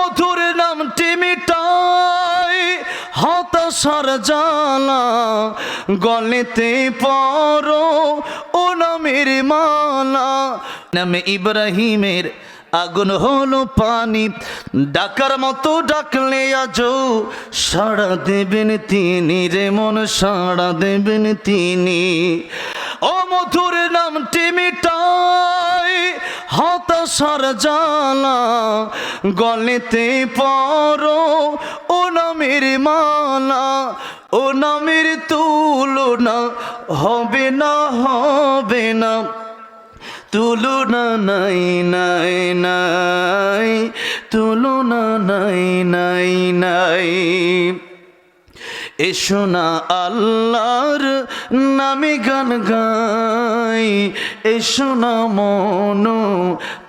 মধুর নামটি মিটাই হতাশার জ্বালা, গলেতে পরো ও নামের মালা। নামে ইব্রাহিমের আগুন হলো পানি, ডাকার মতো ডাকলে আজও সাড়া দেবেন তিনি রে মন, সাড়া দেবেন তিনি। ও মধুর নামটি মিটাই হতাশার জ্বালা গলেতে পরো ও নামের মালা ও নামের তুলনা হবে না হবে না। তুলনা নাই নাই নাই, তুলনা নাই নাই নাই। এসো না আল্লাহর নামে গান গাই। এসো না মন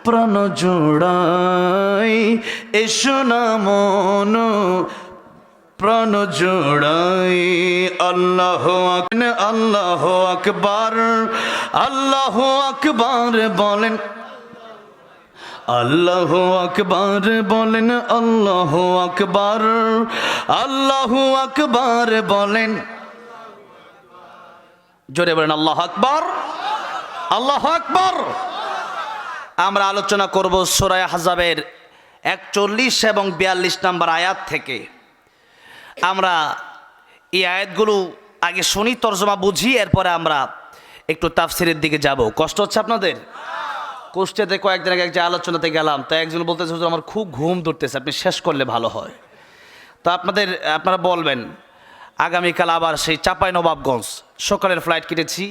প্রাণ জোড়াই। এসো না মন প্রাণ জোড়াই। আল্লাহ আল্লাহ আকবার আল্লাহ আকবার বলেন আল্লাহ আকবার, বলেন আল্লাহ আকবার আল্লাহ আকবার, বলেন জোরে বলেন আল্লাহ আকবার আল্লাহ আকবার। আমরা আলোচনা করব সোরায় হাজাবের একচল্লিশ এবং বিয়াল্লিশ নম্বর আয়াত থেকে। আমরা এই আয়াতগুলো আগে শুনি, তর্জমা বুঝি, এরপরে আমরা একটু তাফসিরের দিকে যাব। কষ্ট হচ্ছে আপনাদের? কুষ্টিয়াতে কয়েকদিন আগে এক আলোচনাতে গেলাম, তো একজন বলতেছে, হুজুর, আমার খুব ঘুম ধরতেছে, আপনি শেষ করলে ভালো হয়। তো আপনাদের, আপনারা বলবেন, আগামীকাল আবার সেই চাপাই নবাবগঞ্জ সকালের ফ্লাইট কেটেছি,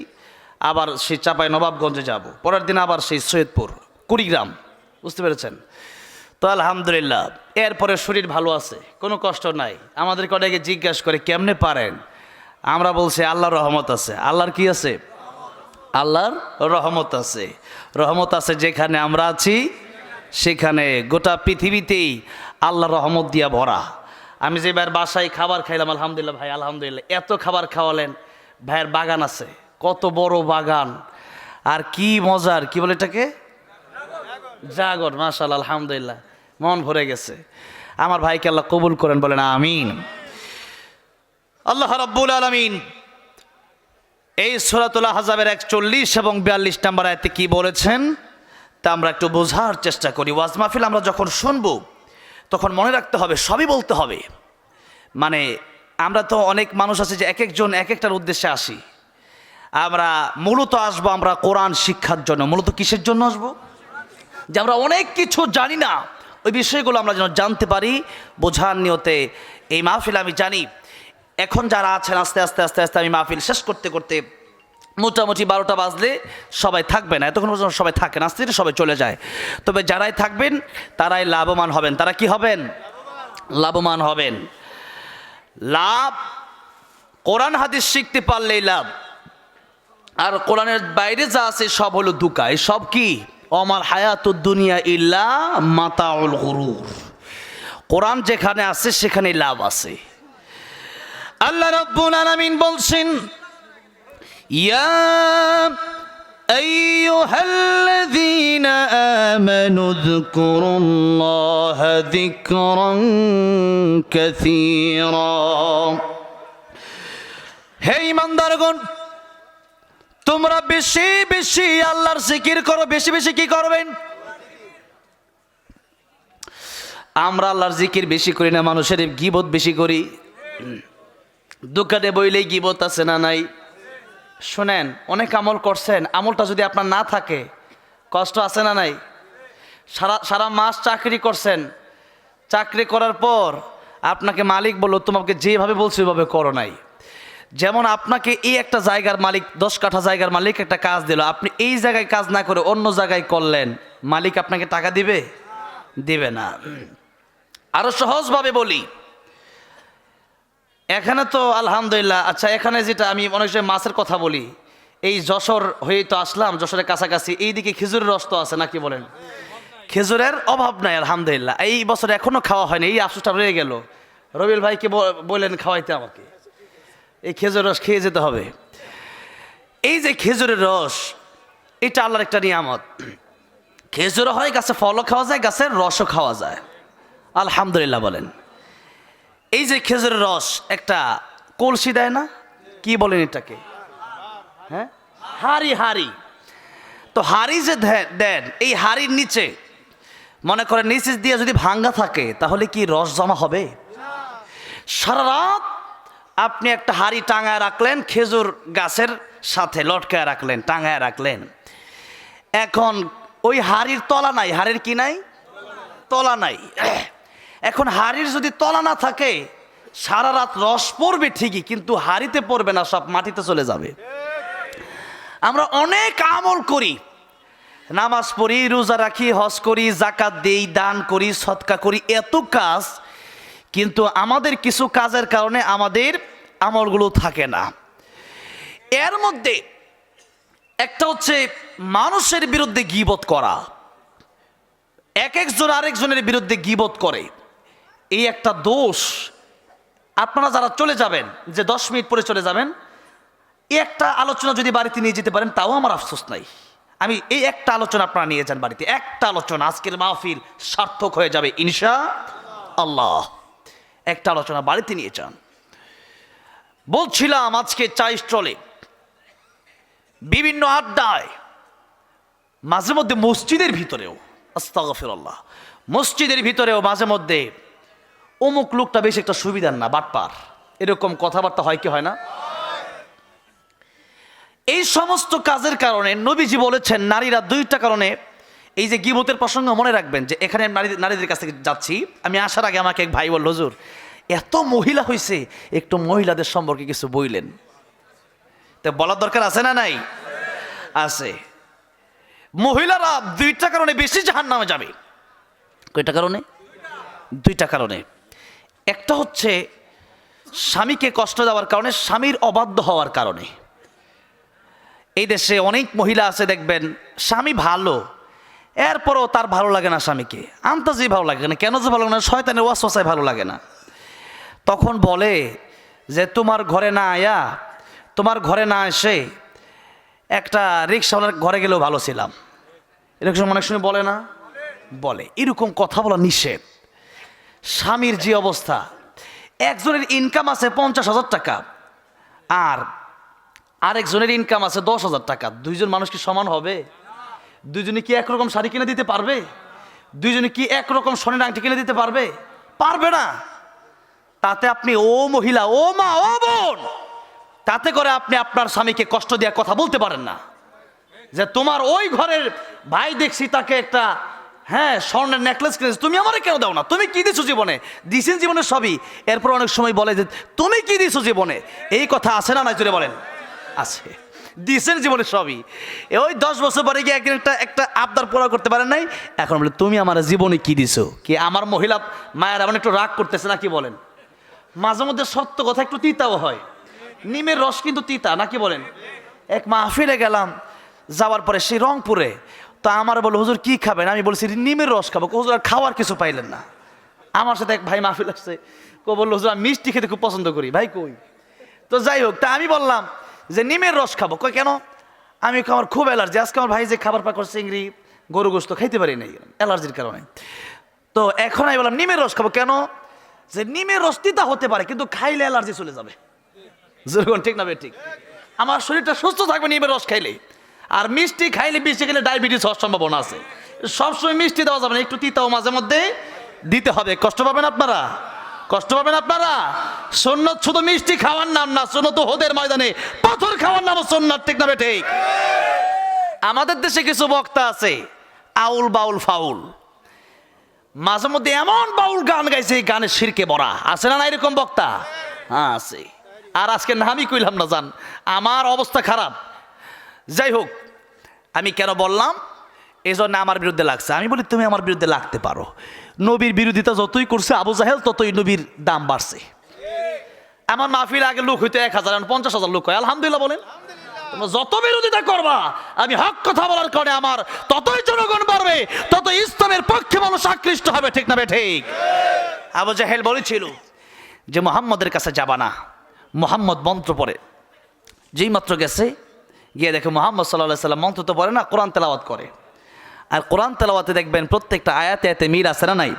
আবার সেই চাপাই নবাবগঞ্জে যাব। পরের দিন আবার সেই সৈয়দপুর, কুড়িগ্রাম, বুঝতে পেরেছেন? তো আলহামদুলিল্লাহ, এরপরে শরীর ভালো আছে, কোনো কষ্ট নাই। আমাদেরকে অনেকে জিজ্ঞাসা করে, কেমনে পারেন? আমরা বলছি, আল্লাহর রহমত আছে। আল্লাহর কি আছে? আল্লাহর রহমত আছে। রহমত আছে যেখানে আমরা আছি, সেখানে গোটা পৃথিবীতেই আল্লাহর রহমত দিয়া ভরা। আমি যে ভাইয়ের বাসায় খাবার খাইলাম, আলহামদুলিল্লাহ ভাই, আলহামদুলিল্লাহ। এত খাবার খাওয়ালেন, ভাইয়ের বাগান আছে। কত বড় বাগান। আর কি মজার, কি বলে এটাকে? জাগর মাশাল আলহামদুলিল্লাহ। মন ভরে গেছে। আমার ভাইকে আল্লাহ কবুল করেন, বলেন আমিন। আল্লাহ রাব্বুল আলামিন এই সোরাতুল্লাহ হাজাবের একচল্লিশ এবং বিয়াল্লিশ নাম্বার আয়তে কি বলেছেন? তা আমরা একটু বোঝার চেষ্টা করি। ওয়াজ মাহফিল আমরা যখন শুনব, তখন মনে রাখতে হবে, সবই বলতে হবে। মানে আমরা তো অনেক মানুষ আছে যে এক একজন এক একটার উদ্দেশ্যে আসি। আমরা মূলত আসব আমরা কোরআন শিক্ষার জন্য। মূলত কিসের জন্য আসব? যে আমরা অনেক কিছু জানি না। ওই বিষয়গুলো আমরা যেন জানতে পারি, বোঝার নিয়তে। এই মাহফিল আমি জানি এখন যারা আছেন, আস্তে আস্তে আস্তে আস্তে আমি মাহফিল শেষ করতে করতে মোটামুটি বারোটা বাজলে সবাই থাকবে না। এতক্ষণ পর্যন্ত সবাই থাকে না আস্তে সবাই চলে যায়। তবে যারাই থাকবেন, তারাই লাভবান হবেন। তারা কি হবেন? লাভবান হবেন। লাভ, কোরআন হাদিস শিখতে পারলেই লাভ। আর কোরআনের বাইরে যা আছে সব হলো দুকা সব কি? অমার হায়াত দুনিয়া ইল্লা মাতাউল গুরুর। কোরআন যেখানে আছে সেখানে লাভ আছে। আল্লাহ রব্বুল আলামিন বলছেন ইয়া أيها الذين آمنوا اذكروا الله ذكرا كثيرا হে ইমানদারগণ তোমরা বেশি বেশি আল্লাহর জিকির করো বেশি বেশি কি করবেন আমরা আল্লাহর জিকির বেশি করি না মানুষের গিবত বেশি করি দোকানে বইলেই গিবত আছে না নাই? শোনেন, অনেক আমল করছেন, আমলটা যদি আপনার না থাকে, কষ্ট আছে না নাই? সারা সারা মাস চাকরি করছেন, চাকরি করার পর আপনাকে মালিক বলল, তোমাকে যেভাবে বলছো, ওইভাবে করো নাই। যেমন আপনাকে এই একটা জায়গার মালিক, দশ কাঠা জায়গার মালিক একটা কাজ দিল, আপনি এই জায়গায় কাজ না করে অন্য জায়গায় করলেন, মালিক আপনাকে টাকা দিবে? দিবে না। আরও সহজভাবে বলি এখানে তো আলহামদুলিল্লাহ আচ্ছা এখানে যেটা আমি অনেক সময় মাছের কথা বলি, এই যশোর হয়ে তো আসলাম, যশোরের কাছাকাছি, এইদিকে খেজুরের রস তো আছে, নাকি বলেন? খেজুরের অভাব নাই, আলহামদুলিল্লাহ। এই বছর এখনও খাওয়া হয়নি, এই আফসোসটা রয়ে গেল। রবিল ভাইকে বললেন, খাওয়াইতে আমাকে। এই খেজুর রস খেয়ে যেতে হবে। এই যে খেজুরের রস, এটা আল্লাহর একটা নিয়ামত। খেজুরও হয়, গাছে ফলও খাওয়া যায়, গাছের রসও খাওয়া যায়। আলহামদুলিল্লাহ বলেন। এই যে খেজুরের রস, একটা কলসি দেয় না? কি বলেন এটাকে? হ্যাঁ? হাড়ি হাড়ি। তো হাড়ি যে দেন, এই হাড়ির নিচে, মনে করেন নিচে দিয়ে যদি ভাঙ্গা থাকে, তাহলে কি রস জমা হবে? সারা রাত আপনি একটা হাড়ি টাঙায় রাখলেন, খেজুর গাছের সাথে লটকায় রাখলেন, টাঙায় রাখলেন। এখন ওই হাড়ির তলা নাই, হাড়ির কি নাই? তলা নাই। এখন হাড়ির যদি তলা না থাকে, সারা রাত রস পড়বে ঠিকই, কিন্তু হাড়িতে পড়বে না, সব মাটিতে চলে যাবে। আমরা অনেক আমল করি। নামাজ পড়ি, রোজা রাখি, হজ করি জাকাত দেই, দান করি, সৎকা করি, এত কাজ, কিন্তু আমাদের কিছু কাজের কারণে আমাদের আমলগুলো থাকে না। এর মধ্যে একটা হচ্ছে মানুষের বিরুদ্ধে গিবত করা। এক একজন আরেকজনের বিরুদ্ধে গিবত করে। এই একটা দোষ আপনারা যারা চলে যাবেন, যে দশ মিনিট পরে চলে যাবেন, এই একটা আলোচনা যদি বাড়িতে নিয়ে যেতে পারেন, তাও আমার আফসোস নাই। আমি এই একটা আলোচনা আপনারা নিয়ে যান বাড়িতে। একটা আলোচনা, আজকের মাহফিল সার্থক হয়ে যাবে, ইনশা আল্লাহ। একটা আলোচনা বাড়িতে নিয়ে যান। বলছিলাম আজকে চাই স্টলে বিভিন্ন আড্ডায়, মাঝে মধ্যে মসজিদের ভিতরেও, আস্তাগফিরুল্লাহ, মসজিদের ভিতরেও মাঝে মধ্যে অমুক লোকটা বেশ একটা সুবিধার না, বাটপার। এরকম কথাবার্তা হয় কি হয় না? এই সমস্ত কাজের কারণে নবীজি বলেছেন, নারীরা দুইটা কারণে, এই যে গিবতের প্রসঙ্গ মনে রাখবেন যে এখানে নারী নারীদের কাছ থেকে যাচ্ছি। আমি আসার আগে আমাকে এক ভাই বলল, হুজুর, এত মহিলা হয়েছে একটু মহিলাদের সম্পর্কে কিছু বইলেন। তা বলার দরকার আছে না নাই? আছে। মহিলারা দুইটা কারণে বেশি জাহান নামে যাবে। কয়টা কারণে? দুইটা কারণে। একটা হচ্ছে স্বামীকে কষ্ট দেওয়ার কারণে স্বামীর অবাধ্য হওয়ার কারণে। এই দেশে অনেক মহিলা আছে, দেখবেন, স্বামী ভালো, এরপরও তার ভালো লাগে না স্বামীকে। আন্তাজি ভালো লাগে না, কেন যে ভালো লাগে না, শয়তানের ওয়াসওয়াসায় ভালো লাগে না। তখন বলে যে, তোমার ঘরে না আয়া, তোমার ঘরে না এসে একটা রিক্সাওয়ালার ঘরে গেলেও ভালো ছিলাম। এরকম অনেক সময় বলে না? বলে। এরকম কথা বলা নিষেধ। স্বামীর যে অবস্থা, একজনের ইনকাম আছে পঞ্চাশ হাজার টাকা, আর আরেকজনের ইনকাম আছে দশ হাজার টাকা। দুইজন মানুষ কি সমান হবে? দুইজনে কি একরকম শাড়ি কিনে দিতে পারবে? দুইজনে কি একরকম সোনের আংটি কিনে দিতে পারবে? পারবে না। তাতে আপনি ও মহিলা, ও মা, ও বোন, তাতে করে আপনি আপনার স্বামীকে কষ্ট দেওয়ার কথা বলতে পারেন না। যে তোমার ওই ঘরের ভাই দেখছি, তাকে একটা হ্যাঁ স্বর্ণের নেকলেস কিনেছে। তুমি আমারে কেন দাও না? তুমি কি দিছো জীবনে? দিছেন জীবনে সবই। এরপর অনেক সময় বলে যে, তুমি কি দিছো জীবনে? এই কথা আছে না নাই বলেন। আছে। দিছেন জীবনে সবই। ওই দশ বছর পরে গিয়ে একদিন একটা একটা আবদার পুরা করতে পারেন নাই? এখন বলে, তুমি আমার জীবনে কি দিছো? কি আমার মহিলা মায়ের এমন একটু রাগ করতেছে না কি বলেন? মাঝে মধ্যে সত্য কথা একটু তিতাও হয়। নিমের রস কিন্তু তিতা, নাকি বলেন? এক মাহফিলে গেলাম, যাওয়ার পরে সেই রংপুরে তো আমার বলো, হুজুর, কি খাবেন? আমি বলছি, নিমের রস খাব। হুজুর, আর খাওয়ার কিছু পাইলেন না। আমার সাথে এক ভাই মাহফিল আসছে। কো, বলল, হুজুর, আমি মিষ্টি খেতে খুব পছন্দ করি। ভাই কই? তো যাই হোক, তা আমি বললাম যে, নিমের রস খাব। কই, কেন? আমি আমার খুব অ্যালার্জি। আজকে আমার ভাই যে খাবার পাকড় চিংড়ি, গরু গোস্ত, খাইতে পারি নাই, অ্যালার্জির কারণে। তো এখন আমি বললাম, নিমের রস খাব। কেন? যে, নিমের রস তিতা হতে পারে, কিন্তু খাইলে অ্যালার্জি চলে যাবে। ঠিক না ঠিক? আমার শরীরটা সুস্থ থাকবে নিমের রস খাইলে। আর মিষ্টি খাইলে বেশি খেলে ডায়াবেটিস হওয়ার সম্ভাবনা আছে। সবসময় মিষ্টি দেওয়া যাবে না, একটু তিতাও মাঝে মধ্যে দিতে হবে। কষ্ট পাবেন আপনারা? কষ্ট পাবেন আপনারা? সন্ন্যত শুধু মিষ্টি খাওয়ার নাম না সন্ন্যত হোদের ময়দানে পাথর খাওয়ার নাম সন্ন্যত ঠিক না ঠিক? আমাদের দেশে কিছু বক্তা আছে, আউল বাউল ফাউল। মাঝে মধ্যে এমন বাউল গান গাইছে, এই গানের শিরকে বড়া। আছে না না এরকম বক্তা? হ্যাঁ আছে। আর আজকে নামই কইলাম না জান, আমার অবস্থা খারাপ। যাই হোক, আমি কেন বললাম? এই জন্য আমার বিরুদ্ধে লাগছে। আমি বলি, তুমি আমার বিরুদ্ধে লাগতে পারো। নবীর বিরোধিতা যতই করছে, আবু জাহেল ততই নবীর দাম বাড়ছে। আমার মাহফিল আগে লোক হইতো এক হাজার পঞ্চাশ হাজার লোক হয়। আলহামদুলিল্লাহ বলেন। যত বিরোধিতা করবা, আমি হক কথা বলার কারণে আমার ততই জনগণ বাড়বে তত ইসলামের পক্ষে মানুষ আকৃষ্ট হবে, ঠিক না ঠিক? আবু জাহেল বলেছিল যে, মোহাম্মদের কাছে যাবা না। মোহাম্মদ মন্ত্র পড়ে। যেই মাত্র গেছে গিয়ে দেখে মোহাম্মদ সাল্লাহ সাল্লাম মন্ত্র তো পড়ে না, কোরআন তেলাওয়াত করে। আর কোরআন তেলাওয়াতে দেখবেন প্রত্যেকটা আয়াতে আয়াতে মিল আছে না নাই?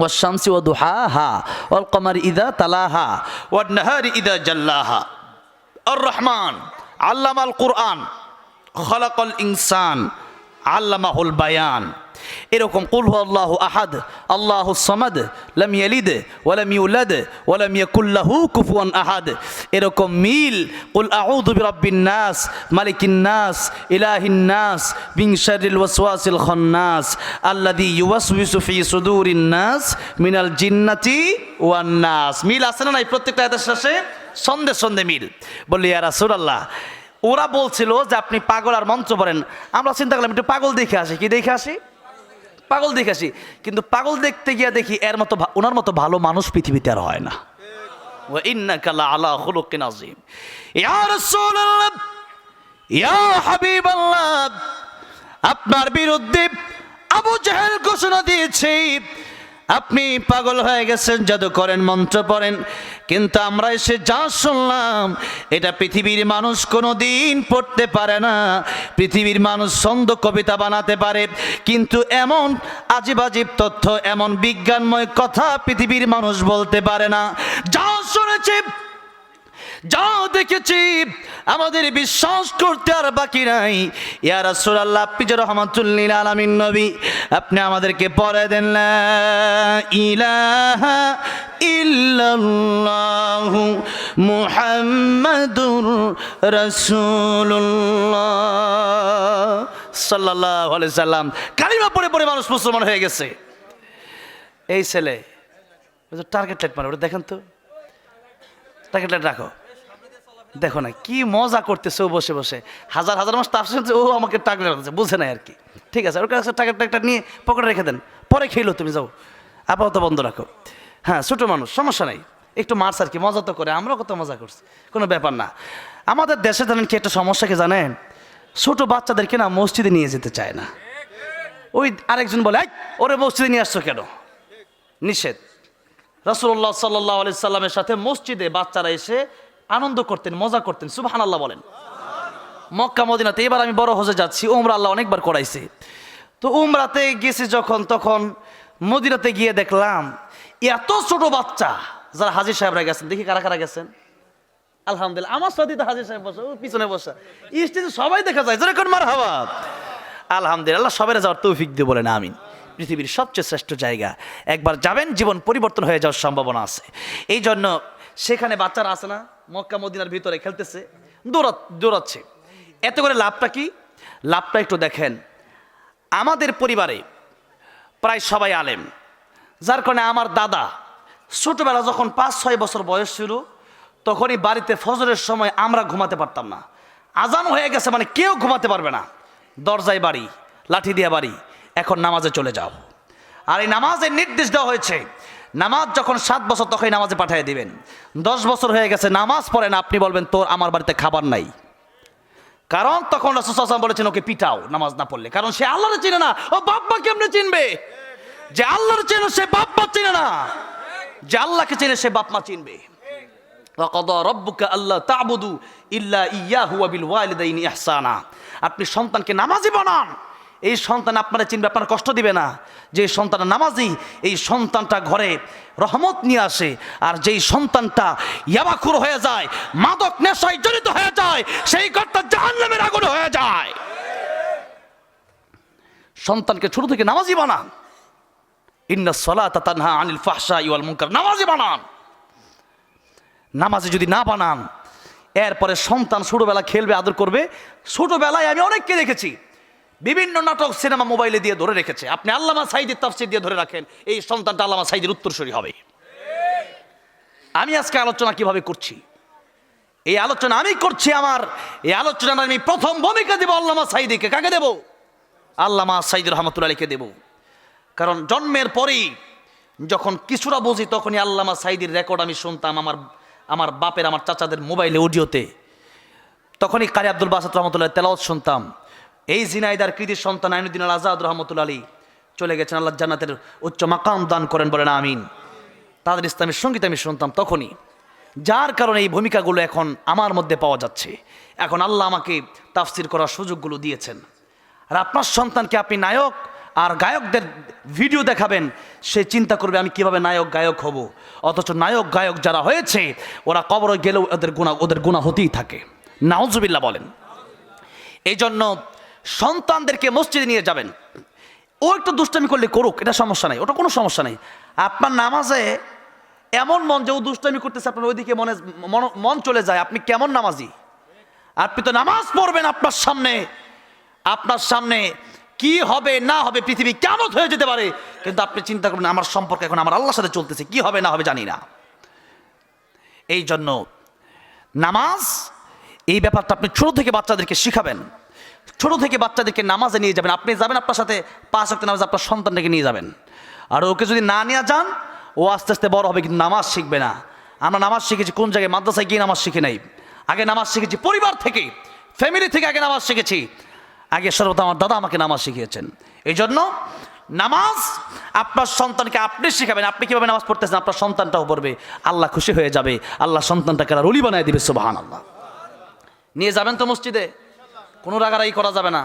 ওয়াশামসি ও দুহা হা ওয়াল কমার ইদা তালাহা ও নাহার ইদা জাল্লাহা। আর রহমান আল্লামাল কুরআন, খলাকল ইনসান আল্লামা আল্লামাহুল বায়ান। এরকম, কুল আল্লাহ আহাদ, আল্লাহ সমাদ, লাম ইয়ালিদ ওয়ালাম ইউলাদ ওয়ালাম ইয়াকুল্লাহু কুফুয়ান আহাদ। এরকম মিল, কুল আউযু বিরাব্বিন নাস, মালিকিন নাস, ইলাহিন নাস, মিন শাররিল ওয়াসওয়াসিল খান্নাস, আল্লাযী ইউওয়াসউইসু ফি সুদুরিন নাস, মিনাল জিন্নাতি ওয়ান নাস। মিল আছে না নাই? প্রত্যেকটা আয়াতের শেষে সন্ধে সন্ধে মিল। বলি ইয়া রাসূলুল্লাহ। ওরা বলছিল যে, আপনি পাগল আর মন্ত্র পড়েন। আমরা চিন্তা করলাম, একটু পাগল দেখে আসি, কি দেখে আসি? পাগল দেখে আসি কিন্তু পাগল দেখতে গিয়ে দেখি এর মতো ভা- ওনার মতো ভালো মানুষ পৃথিবীতে আর হয় না وإنك لعلى خلق عظيم يا رسول الله يا حبيب الله আপনার বিরুদ্ধে আবু জাহেল ঘোষণা দিয়েছে আপনি পাগল হয়ে গেছেন জাদু করেন মন্ত্র পড়েন কিন্তু আমরা এসে যা শুনলাম, এটা পৃথিবীর মানুষ কোনো দিন পড়তে পারে না। পৃথিবীর মানুষ ছন্দ কবিতা বানাতে পারে, কিন্তু এমন আজীব আজীব তথ্য, এমন বিজ্ঞানময় কথা পৃথিবীর মানুষ বলতে পারে না। যা শুনেছি, যা দেখেছি, আমাদের বিশ্বাস করতে আর বাকি নাই। ইয়া রাসূলুল্লাহ, আপনি যে রহমাতুল্লিল আলামিন নবী, আপনি আমাদেরকে পরে দেন ইলাহা ইল্লাল্লাহু মুহাম্মাদুর রাসূলুল্লাহ। সাল্লাল্লাহু আলাইহি সাল্লাম। কালিমা পড়ে পড়ে মানুষ মুসলমান হয়ে গেছে। এই ছেলে টার্গেট লাইট মারে ওটা দেখেন তো। টার্গেট লাইট রাখো। দেখো না, কি মজা করতেছে ও বসে বসে। হাজার হাজার মাস তাপ ও আমাকে টার্গেট রাখতেছে বুঝে নাই আর কি। ঠিক আছে, ওর কাছে টার্গেট একটা নিয়ে পকেটে রেখে দেন। পরে খেলো তুমি, যাও। আপাতত বন্ধ রাখো। হ্যাঁ ছোটো মানুষ সমস্যা নাই। একটু মারস আর কি মজা তো করে আমরাও কত মজা করছি কোনো ব্যাপার না। আমাদের দেশে জানেন কি একটা সমস্যা কি জানেন? ছোটো বাচ্চাদেরকে না মসজিদে নিয়ে যেতে চায় না। ওই আরেকজন বলে "এই, ওরে মসজিদে নিয়ে আসছো কেন? নিষেধ। রসুল্লাহ সাল্লাহ আলি সাল্লামের সাথে মসজিদে বাচ্চারা এসে আনন্দ করতেন মজা করতেন সুবাহান আল্লাহ বলেন। মক্কা মদিনাতে এবার আমি বড় হজে যাচ্ছি উমরা আল্লাহ অনেকবার করাইছে। তো উমরাতে গেছি যখন তখন মদিনাতে গিয়ে দেখলাম এত ছোট বাচ্চা, যারা হাজির সাহেবরা গেছেন, দেখি কারা কারা গেছেন? আলহামদুলিল্লাহ, আমার সাথে হাজির সাহেব বসা, ও পিছনে বসা। স্টেজে সবাই দেখা যায় যেরকম মার হাওয়া আলহামদুলিল্লাহ সবাই যাওয়ার তৌফিক দিয়ে বলেন, আমিন। পৃথিবীর সবচেয়ে শ্রেষ্ঠ জায়গা, একবার যাবেন, জীবন পরিবর্তন হয়ে যাওয়ার সম্ভাবনা আছে। এই জন্য সেখানে বাচ্চারা আছে না, মক্কা, মদিনার ভিতরে খেলতেছে, দৌড়া, দৌড়াচ্ছে। এত করে লাভটা কি? লাভটা একটু দেখেন। আমাদের পরিবারে প্রায় সবাই আলেম। যার কারণে আমার দাদা ছোটবেলা যখন পাঁচ, ছয় বছর বয়স ছিল, তখনই বাড়িতে ফজরের সময় আমরা ঘুমাতে পারতাম না। আজান হয়ে গেছে মানে কেউ ঘুমাতে পারবে না। দরজায় বাড়ি, লাঠি দিয়া বাড়ি, এখন নামাজে চলে যাও। আর এই নামাজের নির্দেশ দেওয়া হয়েছে, নামাজ যখন সাত বছর তখনই নামাজে পাঠিয়ে দিবেন। দশ বছর হয়ে গেছে, নামাজ পড়েন আপনি বলবেন, তোর আমার বাড়িতে খাবার নাই। কারণ তখন রসুসাম বলেছেন, ওকে পিটাও নামাজ না পড়লে। কারণ সে আল্লাহরে চিনে না, ও বাপ্পা কেমনে চিনবে? যে আল্লাহর চেনে সে বাপ মা চিনে না, যে আল্লাহকে চেনে সে বাপ মা চিনবে। আপনি সন্তানকে নামাজি বানান, এই সন্তান আপনারা চিনবে, আপনার কষ্ট দিবে না। যে সন্তান নামাজি, এই সন্তানটা ঘরে রহমত নিয়ে আসে, আর যেই সন্তানটা ইয়াবাখুর হয়ে যায়, মাদক নেশায় জড়িত হয়ে যায়, সেই ঘরটা জাহান্নামের আগুন হয়ে যায়। সন্তানকে ছোট থেকে নামাজি বানান। ইন্না সলাতা তানহা আনিল ফাহশা ইওয়াল মুনকার। নামাজি বানান। নামাজে যদি না বানান, এরপরে সন্তান ছোটবেলা খেলবে, আদর করবে। ছোটবেলায় আমি অনেককে দেখেছি, বিভিন্ন নাটক সিনেমা মোবাইলে দিয়ে ধরে রেখেছে। আপনি আল্লামা সাইদের তাফসির দিয়ে ধরে রাখেন, এই সন্তানটা আল্লামা সাইদের উত্তরসূরি হবে। আমি আজকে আলোচনা কীভাবে করছি? এই আলোচনা আমি করছি আমার, এই আলোচনা আমি প্রথম ভূমিকা দেবো আল্লামা সাইদিকে। কাকে দেব? আল্লামা সাইদ রহমতুল্লাহ আলীকে দেব। কারণ জন্মের পরেই যখন কিছুটা বুঝি, তখনই আল্লামা সাইদির রেকর্ড আমি শুনতাম আমার আমার বাপের, আমার চাচাদের মোবাইলে অডিওতে তখনই কারি আব্দুল বাসাত রহমতুল্লাহ তেলাওয়াত শুনতাম। এই জিনাইদার কৃতির সন্তান আইনুদ্দিন আল আজাদ রহমতুল্লা আলী চলে গেছেন আল্লাহ জান্নাতের উচ্চ মাকাম দান করেন বলেন আমিন। তাদের ইসলামের সংগীত আমি শুনতাম তখনই। যার কারণে এই ভূমিকাগুলো এখন আমার মধ্যে পাওয়া যাচ্ছে। এখন আল্লাহ আমাকে তাফসির করার সুযোগগুলো দিয়েছেন। আর আপনার সন্তানকে আপনি নায়ক আর গায়কদের ভিডিও দেখাবেন, সে চিন্তা করবে, আমি কীভাবে নায়ক গায়ক হব? অথচ নায়ক গায়ক যারা হয়েছে, ওরা কবরে গেলেও ওদের গুণা ওদের গুণা হতেই থাকে। নাউজুবিল্লাহ বলেন। এই জন্য সন্তানদেরকে মসজিদে নিয়ে যাবেন। ও একটু দুষ্টামি করলে করুক, এটা সমস্যা নাই, ওটা কোনো সমস্যা নেই। আপনার নামাজে এমন মন যে ও দুষ্টামি করতেছে, আপনার ওইদিকে মন- মন চলে যায়, আপনি কেমন নামাজি? আপনি তো নামাজ পড়বেন আপনার সামনে আপনার সামনে কি হবে, না হবে পৃথিবী কেমন হয়ে যেতে পারে? কিন্তু আপনি চিন্তা করবেন, আমার সম্পর্ক এখন আমার আল্লাহর সাথে চলতেছে, কি হবে, না হবে জানি না। এই জন্য নামাজ, এই ব্যাপারটা আপনি ছোট থেকে বাচ্চাদেরকে শিখাবেন। ছোট থেকে বাচ্চাদেরকে নামাজে নিয়ে যাবেন। আপনি যাবেন আপনার সাথে পাঁচ অক্ট নামাজ আপনার সন্তানটাকে নিয়ে যাবেন। আর ওকে যদি না নিয়ে যান, ও আস্তে আস্তে বড় হবে, কিন্তু নামাজ শিখবে না। আমরা নামাজ শিখেছি কোন জায়গায়? মাদ্রাসায় গিয়ে নামাজ শিখে নাই। আগে নামাজ শিখেছি পরিবার থেকে ফ্যামিলি থেকে আগে নামাজ শিখেছি। আগে সর্বদা আমার দাদা আমাকে নামাজ শিখিয়েছেন। এই জন্য নামাজ আপনার সন্তানকে আপনি শিখাবেন, আপনি কীভাবে নামাজ পড়তেছেন আপনার সন্তানটাও পড়বে, আল্লাহ খুশি হয়ে যাবে, আল্লাহ সন্তানটাকে আর অলি বানায় দিবে সুবাহান আল্লাহ নিয়ে যাবেন তো মসজিদে, কোনো রাগারাই করা যাবে না।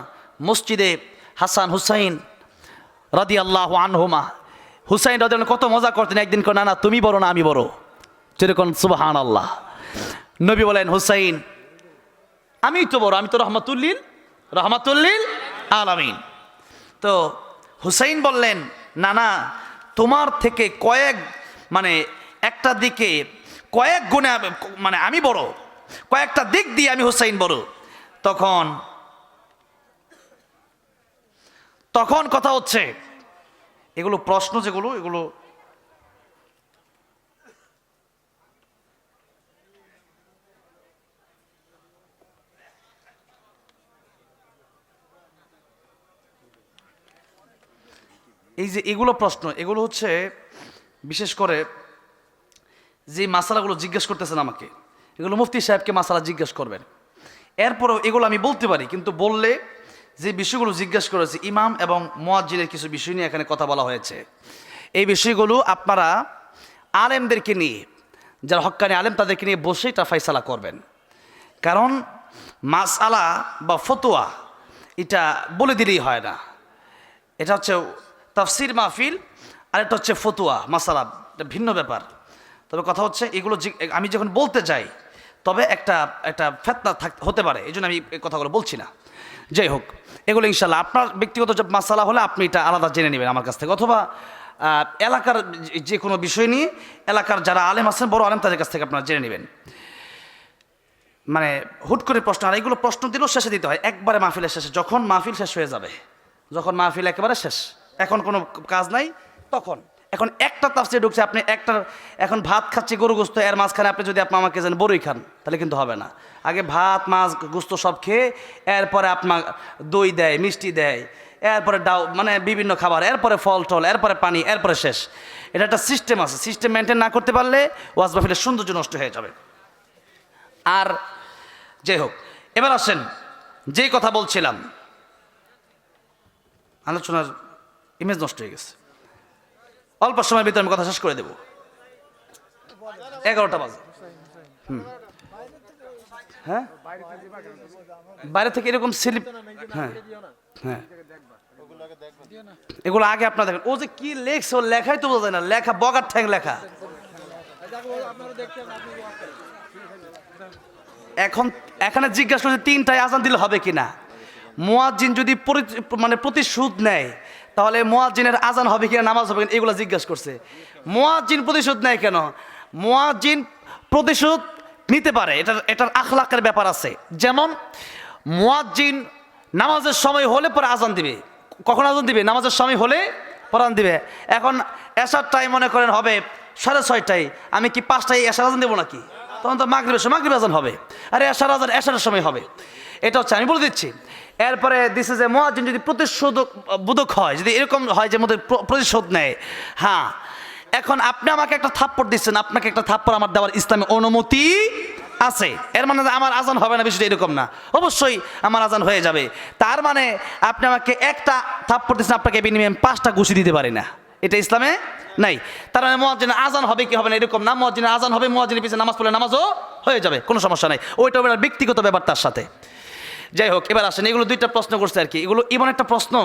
মসজিদে হাসান হুসাইন রাদি আল্লাহ আনহুমা, হুসাইন রাদি কত মজা করতেন, একদিন করে না না, তুমি বড় না, আমি বড়। যেরকম সুবাহান আল্লাহ নবী বলেন, হুসাইন আমি তো বড়, আমি তো রহমাতুল্লিল রহমাতুল্লিল আলামিন। তো হুসাইন বললেন না না তোমার থেকে কয়েক মানে একটা দিকে কয়েক গুণে মানে আমি বড়, কয়েকটা দিক দিয়ে আমি হুসাইন বড়। তখন তখন কথা হচ্ছে, এগুলো প্রশ্ন যেগুলো, এগুলো এই যে এগুলো প্রশ্ন, এগুলো হচ্ছে বিশেষ করে যে মাসালাগুলো জিজ্ঞেস করতেছেন আমাকে, এগুলো মুফতি সাহেবকে মাসালা জিজ্ঞেস করবেন। এরপরও এগুলো আমি বলতে পারি, কিন্তু বললে যে বিষয়গুলো জিজ্ঞেস করেছে ইমাম এবং মোয়াজ্জিনের কিছু বিষয় নিয়ে এখানে কথা বলা হয়েছে। এই বিষয়গুলো আপনারা আলেমদেরকে নিয়ে, যারা হক্কানি আলেম তাদেরকে নিয়ে বসে এটা ফাইসালা করবেন। কারণ মাসালা বা ফতোয়া এটা বলে দিলেই হয় না। এটা হচ্ছে তাফসির মাহফিল, আর এটা হচ্ছে ফতুয়া, মাসালা ভিন্ন ব্যাপার। তবে কথা হচ্ছে, এগুলো আমি যখন বলতে যাই, তবে একটা একটা ফেতনা থাক, হতে পারে, এই জন্য আমি এই কথাগুলো বলছি না। যাই হোক, এগুলো ইনশাল্লাহ আপনার ব্যক্তিগত যে মাসালা হলে আপনি এটা আলাদা জেনে নেবেন আমার কাছ থেকে। অথবা এলাকার যে কোনো বিষয় নিয়ে, এলাকার যারা আলেম আছেন, বড় আলেম, তাদের কাছ থেকে আপনারা জেনে নেবেন। মানে হুট করে প্রশ্ন, আর এগুলো প্রশ্ন দিলেও শেষে দিতে হয়, একবারে মাহফিলের শেষে, যখন মাহফিল শেষ হয়ে যাবে, যখন মাহফিল একেবারে শেষ এখন কোনো কাজ নাই, তখন। এখন একটা তাফসে ঢুকছে, আপনি একটা, এখন ভাত খাচ্ছি, গরু গোস্ত, এর মাঝখানে আপনি যদি আপনি আমাকে যেন বড়ই খান, তাহলে কিন্তু হবে না। আগে ভাত, মাছ, গোস্ত সব খেয়ে, এরপরে আপনার দই দেয়, মিষ্টি দেয়, এরপরে ডাউ মানে বিভিন্ন খাবার, এরপরে ফল টল, এরপরে পানি, এরপরে শেষ। এটা একটা সিস্টেম আছে সিস্টেম মেনটেন না করতে পারলে ওয়াজ মাহফিলের সৌন্দর্য নষ্ট হয়ে যাবে। আর যাই হোক, এবার আসেন, যেই কথা বলছিলাম, আলোচনার ইমেজ নষ্ট হয়ে গেছে। অল্প সময়ের ভিতরে আমি কথা শেষ করে দেব। এগারোটা বাজে। হ্যাঁ? বাইরে থেকে এরকম স্লিপ হ্যাঁ হ্যাঁ। এগুলো আগে আপনার দেখেন। ও যে কি লেখছে ও লেখাই তো বোঝা যায় না। লেখা, বগার ঠ্যাং লেখা। এখন, এখানে জিজ্ঞাসা করছে, তিনটায় আজান দিলে হবে কিনা? মোয়াজ্জিন যদি মানে প্রতিশোধ নেয় তাহলে মোয়াজ্জিনের আজান হবে কিনা, নামাজ হবে কিনা, এগুলো জিজ্ঞাসা করছে। মোয়াজ্জিন প্রতিশোধ নেয় কেন? মোয়াজ্জিন প্রতিশোধ নিতে পারে, এটার এটার আখলাকের ব্যাপার আছে। যেমন, মোয়াজ্জিন নামাজের সময় হলে পরে আজান দিবে। কখন আজান দিবে? নামাজের সময় হলে পরান দিবে। এখন এসার টাইম মনে করেন হবে সাড়ে ছয়টায়। আমি কি পাঁচটায় এসার আজান দেবো নাকি? তখন তো মাগরিবের সময় মাগরিব আজান হবে। আরে এসার আজান এসারের সময় হবে। এটা হচ্ছে, আমি বলে দিচ্ছি এরপরে দিছে যে মহাজিন যদি প্রতিশোধক, বোধক হয়, যদি এরকম হয় যে মধ্যে প্রতিশোধ নেয় হ্যাঁ। এখন আপনি আমাকে একটা থাপ্পড় দিচ্ছেন, আপনাকে একটা থাপ্পড় আমার দেওয়ার ইসলামে অনুমতি আছে। এর মানে আমার আজান হবে না, বিষয়টা এরকম না। অবশ্যই আমার আজান হয়ে যাবে। তার মানে আপনি আমাকে একটা থাপ্পড় দিচ্ছেন, আপনাকে বিনিময়ে পাঁচটা ঘুষি দিতে পারি না। এটা ইসলামে নাই। তার মানে মহাজিনের আজান হবে কি হবে না, এরকম না। মহাজিনের আজান হবে মহাজিনের পিছনে নামাজ পড়লে নামাজও হয়ে যাবে, কোনো সমস্যা নাই। ওইটা ব্যক্তিগত ব্যাপার তার সাথে। যাই হোক, এবার আসেন, এগুলো দুইটা প্রশ্ন করছে আর কি। এগুলো এমন একটা প্রশ্ন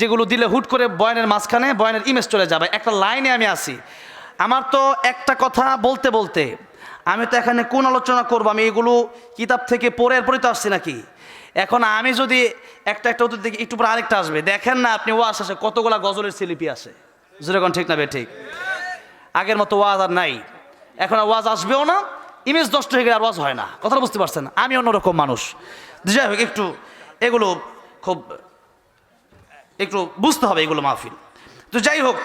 যেগুলো দিলে হুট করে বয়নের মাঝখানে বয়নের ইমেজ চলে যাবে। একটা লাইনে আমি আসি আমার তো একটা কথা বলতে বলতে, আমি তো এখানে কোন আলোচনা করব? আমি এগুলো কিতাব থেকে পড়ে এরপরই তো আসছি নাকি? এখন আমি যদি একটা একটা উত্তর দেখি একটু পরে আরেকটা আসবে। দেখেন না আপনি ওয়াজ আসে কতগুলা গজলের স্লিপি আসে যেরকম ঠিক না বে ঠিক? আগের মতো ওয়াজ আর নাই। এখন ওয়াজ আসবেও না ইমেজ নষ্ট হয়ে গেলে আর ওয়াজ হয় না। কথাটা বুঝতে পারছেন? আমি অন্যরকম মানুষ। যাই হোক একটু এগুলো খুব একটু বুঝতে হবে এগুলো মাহফিল। তো যাই হোক